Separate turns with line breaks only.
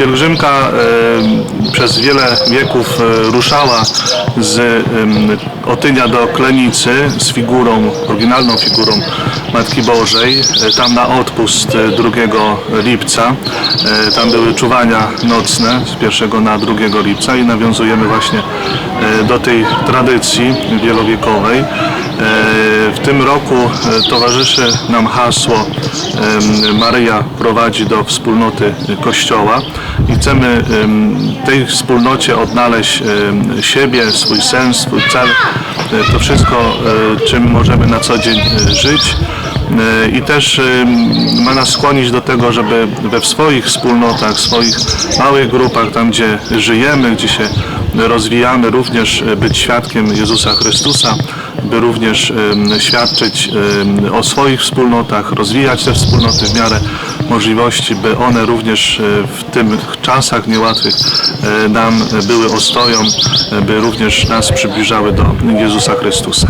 Pielgrzymka e, przez wiele wieków e, ruszała z Otynia do Klenicy z figurą, oryginalną figurą Matki Bożej, e, tam na odpust e, 2 lipca. Tam były czuwania nocne z 1 na 2 lipca i nawiązujemy właśnie do tej tradycji wielowiekowej. W tym roku towarzyszy nam hasło Maryja prowadzi do wspólnoty Kościoła chcemy em, w tej wspólnocie odnaleźć siebie, swój sens, swój cel, e, to wszystko, e, czym możemy na co dzień e, żyć. I też ma nas skłonić do tego, żeby we swoich wspólnotach, swoich małych grupach, tam gdzie żyjemy, gdzie się rozwijamy, również być świadkiem Jezusa Chrystusa, by również świadczyć o swoich wspólnotach, rozwijać te wspólnoty w miarę możliwości, by one również e, w tych czasach niełatwych e, nam były ostoją, e, by również nas przybliżały do Jezusa Chrystusa.